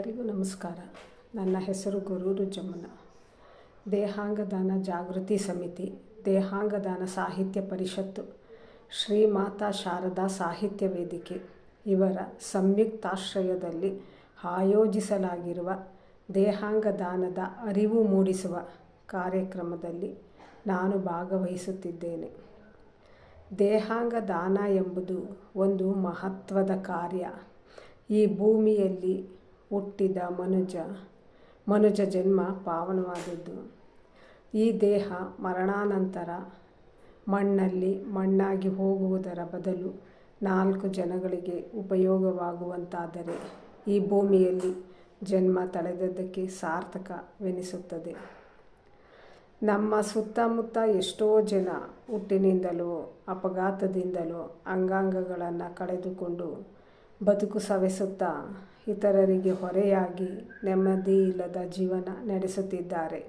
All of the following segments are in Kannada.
ಎಲ್ಲರಿಗೂ ನಮಸ್ಕಾರ. ನನ್ನ ಹೆಸರು ಗುರೂರು ಜಮುನ. ದೇಹಾಂಗದಾನ ಜಾಗೃತಿ ಸಮಿತಿ, ದೇಹಾಂಗದಾನ ಸಾಹಿತ್ಯ ಪರಿಷತ್ತು, ಶ್ರೀ ಮಾತಾ ಶಾರದಾ ಸಾಹಿತ್ಯ ವೇದಿಕೆ ಇವರ ಸಂಯುಕ್ತಾಶ್ರಯದಲ್ಲಿ ಆಯೋಜಿಸಲಾಗಿರುವ ದೇಹಾಂಗದಾನದ ಅರಿವು ಮೂಡಿಸುವ ಕಾರ್ಯಕ್ರಮದಲ್ಲಿ ನಾನು ಭಾಗವಹಿಸುತ್ತಿದ್ದೇನೆ. ದೇಹಾಂಗ ದಾನ ಎಂಬುದು ಒಂದು ಮಹತ್ವದ ಕಾರ್ಯ. ಈ ಭೂಮಿಯಲ್ಲಿ ಹುಟ್ಟಿದ ಮನುಜ ಮನುಜ ಜನ್ಮ ಪಾವನವಾದದ್ದು. ಈ ದೇಹ ಮರಣಾನಂತರ ಮಣ್ಣಲ್ಲಿ ಮಣ್ಣಾಗಿ ಹೋಗುವುದರ ಬದಲು ನಾಲ್ಕು ಜನಗಳಿಗೆ ಉಪಯೋಗವಾಗುವಂತಾದರೆ ಈ ಭೂಮಿಯಲ್ಲಿ ಜನ್ಮ ತಳೆದದ್ದಕ್ಕೆ ಸಾರ್ಥಕವೆನಿಸುತ್ತದೆ. ನಮ್ಮ ಸುತ್ತಮುತ್ತ ಎಷ್ಟೋ ಜನ ಹುಟ್ಟಿನಿಂದಲೋ ಅಪಘಾತದಿಂದಲೋ ಅಂಗಾಂಗಗಳನ್ನು ಕಳೆದುಕೊಂಡು ಬದುಕು ಸವೆಸುತ್ತಾ ಇತರರಿಗೆ ಹೊರೆಯಾಗಿ ನೆಮ್ಮದಿ ಇಲ್ಲದ ಜೀವನ ನಡೆಸುತ್ತಿದ್ದಾರೆ.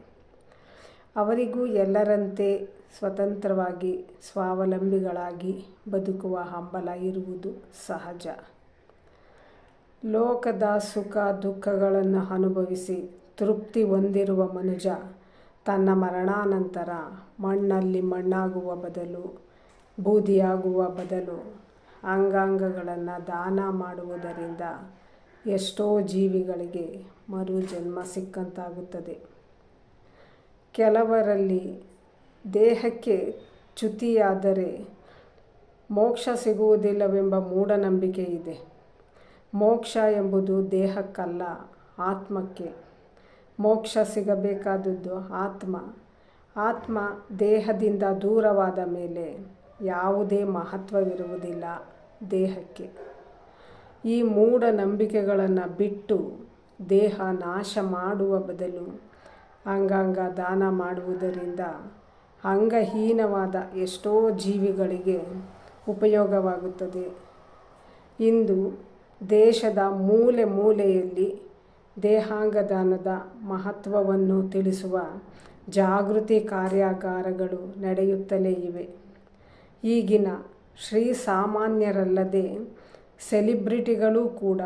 ಅವರಿಗೂ ಎಲ್ಲರಂತೆ ಸ್ವತಂತ್ರವಾಗಿ ಸ್ವಾವಲಂಬಿಗಳಾಗಿ ಬದುಕುವ ಹಂಬಲ ಇರುವುದು ಸಹಜ. ಲೋಕದ ಸುಖ ದುಃಖಗಳನ್ನು ಅನುಭವಿಸಿ ತೃಪ್ತಿ ಹೊಂದಿರುವ ಮನುಜ ತನ್ನ ಮರಣಾನಂತರ ಮಣ್ಣಲ್ಲಿ ಮಣ್ಣಾಗುವ ಬದಲು ಬೂದಿಯಾಗುವ ಬದಲು ಅಂಗಾಂಗಗಳನ್ನು ದಾನ ಮಾಡುವುದರಿಂದ ಎಷ್ಟೋ ಜೀವಿಗಳಿಗೆ ಮರು ಜನ್ಮ ಸಿಕ್ಕಂತಾಗುತ್ತದೆ. ಕೆಲವರಲ್ಲಿ ದೇಹಕ್ಕೆ ಚ್ಯುತಿಯಾದರೆ ಮೋಕ್ಷ ಸಿಗುವುದಿಲ್ಲವೆಂಬ ಮೂಢನಂಬಿಕೆ ಇದೆ. ಮೋಕ್ಷ ಎಂಬುದು ದೇಹಕ್ಕಲ್ಲ, ಆತ್ಮಕ್ಕೆ. ಮೋಕ್ಷ ಸಿಗಬೇಕಾದದ್ದು ಆತ್ಮ. ಆತ್ಮ ದೇಹದಿಂದ ದೂರವಾದ ಮೇಲೆ ಯಾವುದೇ ಮಹತ್ವವಿರುವುದಿಲ್ಲ ದೇಹಕ್ಕೆ. ಈ ಮೂಢನಂಬಿಕೆಗಳನ್ನು ಬಿಟ್ಟು ದೇಹ ನಾಶ ಮಾಡುವ ಬದಲು ಅಂಗಾಂಗ ದಾನ ಮಾಡುವುದರಿಂದ ಅಂಗಹೀನವಾದ ಎಷ್ಟೋ ಜೀವಿಗಳಿಗೆ ಉಪಯೋಗವಾಗುತ್ತದೆ. ಇಂದು ದೇಶದ ಮೂಲೆ ಮೂಲೆಯಲ್ಲಿ ದೇಹಾಂಗದಾನದ ಮಹತ್ವವನ್ನು ತಿಳಿಸುವ ಜಾಗೃತಿ ಕಾರ್ಯಾಗಾರಗಳು ನಡೆಯುತ್ತಲೇ ಇವೆ. ಈಗಿನ ಶ್ರೀ ಸಾಮಾನ್ಯರಲ್ಲದೆ ಸೆಲಿಬ್ರಿಟಿಗಳೂ ಕೂಡ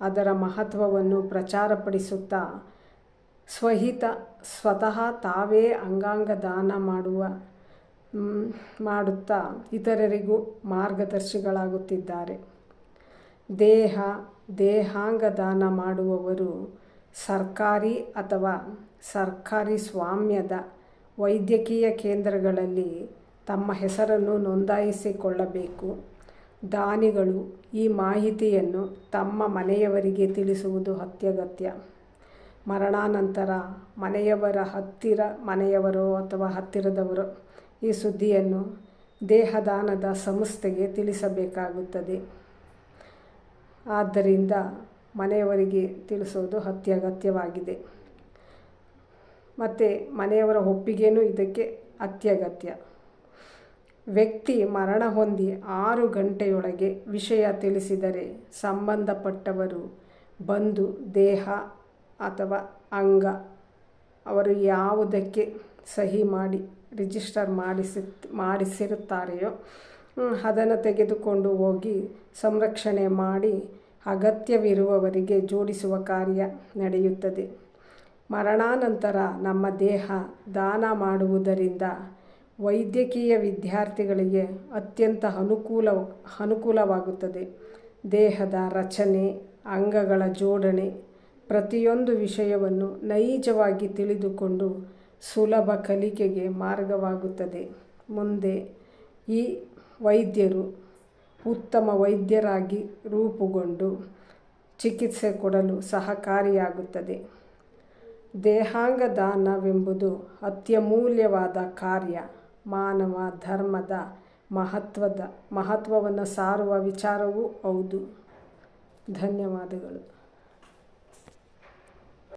ಅದರ ಮಹತ್ವವನ್ನು ಪ್ರಚಾರಪಡಿಸುತ್ತಾ ಸ್ವಹಿತ, ಸ್ವತಃ ತಾವೇ ಅಂಗಾಂಗ ದಾನ ಮಾಡುವ ಮಾಡುತ್ತಾ ಇತರರಿಗೂ ಮಾರ್ಗದರ್ಶಿಗಳಾಗುತ್ತಿದ್ದಾರೆ. ದೇಹ, ದೇಹಾಂಗ ದಾನ ಮಾಡುವವರು ಸರ್ಕಾರಿ ಅಥವಾ ಸರ್ಕಾರಿ ಸ್ವಾಮ್ಯದ ವೈದ್ಯಕೀಯ ಕೇಂದ್ರಗಳಲ್ಲಿ ತಮ್ಮ ಹೆಸರನ್ನು ನೋಂದಾಯಿಸಿಕೊಳ್ಳಬೇಕು. ದಾನಿಗಳು ಈ ಮಾಹಿತಿಯನ್ನು ತಮ್ಮ ಮನೆಯವರಿಗೆ ತಿಳಿಸುವುದು ಅತ್ಯಗತ್ಯ. ಮರಣಾನಂತರ ಮನೆಯವರ ಹತ್ತಿರ ಮನೆಯವರು ಅಥವಾ ಹತ್ತಿರದವರು ಈ ಸುದ್ದಿಯನ್ನು ದೇಹದಾನದ ಸಂಸ್ಥೆಗೆ ತಿಳಿಸಬೇಕಾಗುತ್ತದೆ. ಆದ್ದರಿಂದ ಮನೆಯವರಿಗೆ ತಿಳಿಸೋದು ಅತ್ಯಗತ್ಯವಾಗಿದೆ. ಮತ್ತು ಮನೆಯವರ ಒಪ್ಪಿಗೆನೂ ಇದಕ್ಕೆ ಅತ್ಯಗತ್ಯ. ವ್ಯಕ್ತಿ ಮರಣ ಹೊಂದಿ ಆರು ಗಂಟೆಯೊಳಗೆ ವಿಷಯ ತಿಳಿಸಿದರೆ ಸಂಬಂಧಪಟ್ಟವರು ಬಂದು ದೇಹ ಅಥವಾ ಅಂಗ ಅವರು ಯಾವುದಕ್ಕೆ ಸಹಿ ಮಾಡಿ ರಿಜಿಸ್ಟರ್ ಮಾಡಿಸಿ ಮಾಡಿಸಿರುತ್ತಾರೆಯೋ ಅದನ್ನು ತೆಗೆದುಕೊಂಡು ಹೋಗಿ ಸಂರಕ್ಷಣೆ ಮಾಡಿ ಅಗತ್ಯವಿರುವವರಿಗೆ ಜೋಡಿಸುವ ಕಾರ್ಯ ನಡೆಯುತ್ತದೆ. ಮರಣಾನಂತರ ನಮ್ಮ ದೇಹ ದಾನ ಮಾಡುವುದರಿಂದ ವೈದ್ಯಕೀಯ ವಿದ್ಯಾರ್ಥಿಗಳಿಗೆ ಅತ್ಯಂತ ಅನುಕೂಲ, ಅನುಕೂಲವಾಗುತ್ತದೆ. ದೇಹದ ರಚನೆ, ಅಂಗಗಳ ಜೋಡಣೆ ಪ್ರತಿಯೊಂದು ವಿಷಯವನ್ನು ನೈಜವಾಗಿ ತಿಳಿದುಕೊಂಡು ಸುಲಭ ಕಲಿಕೆಗೆ ಮಾರ್ಗವಾಗುತ್ತದೆ. ಮುಂದೆ ಈ ವೈದ್ಯರು ಉತ್ತಮ ವೈದ್ಯರಾಗಿ ರೂಪುಗೊಂಡು ಚಿಕಿತ್ಸೆ ಕೊಡಲು ಸಹಕಾರಿಯಾಗುತ್ತದೆ. ದೇಹಾಂಗ ದಾನವೆಂಬುದು ಅತ್ಯಮೂಲ್ಯವಾದ ಕಾರ್ಯ. ಮಾನವ ಧರ್ಮದ ಮಹತ್ವದ ಮಹತ್ವವನ್ನು ಸಾರುವ ವಿಚಾರವೂ ಹೌದು. ಧನ್ಯವಾದಗಳು.